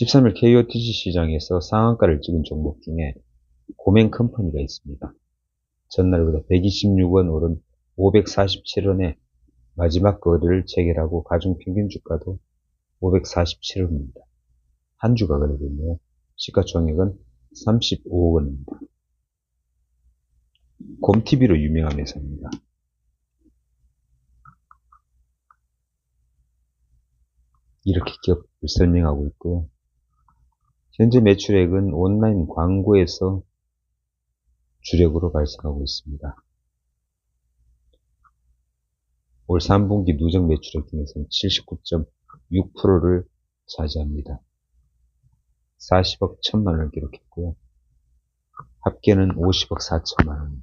13일 KOTC 시장에서 상한가를 찍은 종목 중에 고멘 컴퍼니가 있습니다. 전날보다 126원 오른 547원에 마지막 거래를 체결하고 가중 평균 주가도 547원입니다. 한 주가 거래됐네요. 시가총액은 35억 원입니다. 곰TV로 유명한 회사입니다. 이렇게 기업을 설명하고 있고요. 현재 매출액은 온라인 광고에서 주력으로 발생하고 있습니다. 올 3분기 누적 매출액 중에서는 79.6%를 차지합니다. 40억 1천만 원을 기록했고요. 합계는 50억 4천만 원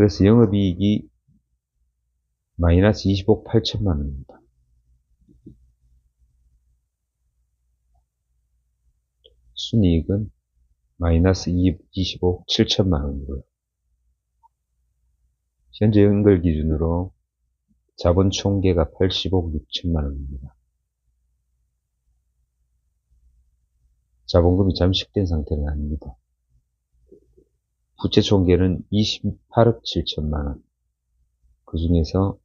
그래서 영업이익이 마이너스 20억 8천만 원입니다. 순이익은 마이너스 20억 7천만 원이고요. 현재 연결 기준으로 자본 총계가 80억 6천만 원입니다. 자본금이 잠식된 상태는 아닙니다. 부채 총계는 28억 7천만 원. 그 중에서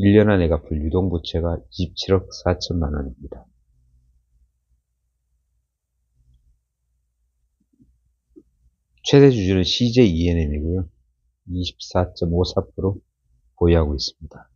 1년 안에 갚을 유동부채가 27억 4천만 원입니다. 최대 주주는 CJ ENM이고요. 24.54% 보유하고 있습니다.